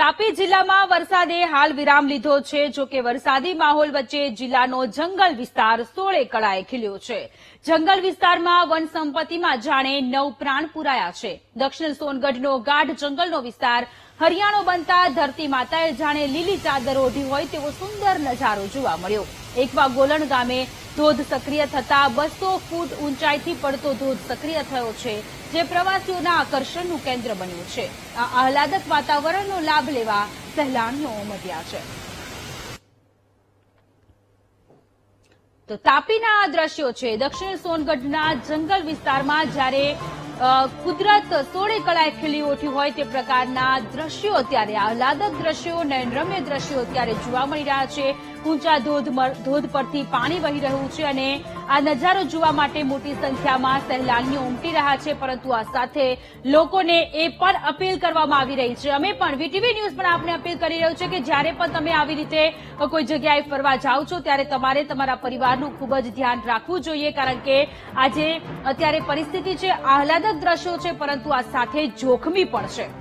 તાપી જિલ્લામાં વરસાદે હાલ વિરામ લીધો છે. જો કે વરસાદી માહોલ વચ્ચે જિલ્લાનો જંગલ વિસ્તાર સોળે કળાએ ખીલ્યો છે. જંગલ વિસ્તારમાં વન સંપત્તિમાં જાણે નવ પ્રાણ પુરાયા છે. દક્ષિણ સોનગઢનો ગાઢ જંગલનો વિસ્તાર હરિયાણો બનતા ધરતી માતાએ જાણે લીલી ચાદર ઓઢી હોય તેવો સુંદર નજારો જોવા મળ્યો. એકવા ગોલણ ગામે ધોધ સક્રિય થતા બસો ફૂટ ઊંચાઈથી પડતો ધોધ સક્રિય થયો છે, જે પ્રવાસીઓના આકર્ષણનું કેન્દ્ર બન્યું છે. આ આહલાદક વાતાવરણનો લાભ લેવા સહેલાણીઓ ઉમટ્યા છે. તો તાપીના આ દ્રશ્યો છે. દક્ષિણ સોનગઢના જંગલ વિસ્તારમાં જ્યારે કુદરત સોળે કળાએ ખીલી ઉઠી હોય તે પ્રકારના દ્રશ્યો અત્યારે, આહલાદક દ્રશ્યો નયનરમ્ય દ્રશ્યો અત્યારે જોવા મળી રહ્યા છે. ઊંચા ધોધ ધોધ પરથી પાણી વહી રહ્યું છે અને આ નજારો જોવા માટે મોટી સંખ્યામાં સહેલાણીઓ ઉમટી રહ્યા છે, પરંતુ આ સાથે લોકોને એ પણ અપીલ કરવામાં આવી રહી છે. અમે પણ વીટીવી ન્યૂઝ પણ આપણે અપીલ કરી રહ્યું છે કે જ્યારે પણ તમે આવી રીતે કોઈ જગ્યાએ ફરવા જાઓ છો, ત્યારે તમારે તમારા પરિવારનું ખૂબ જ ધ્યાન રાખવું જોઈએ, કારણ કે આજે અત્યારે પરિસ્થિતિ છે, આહલાદક દ્રશ્યો છે, પરંતુ આ સાથે જોખમી પણ છે.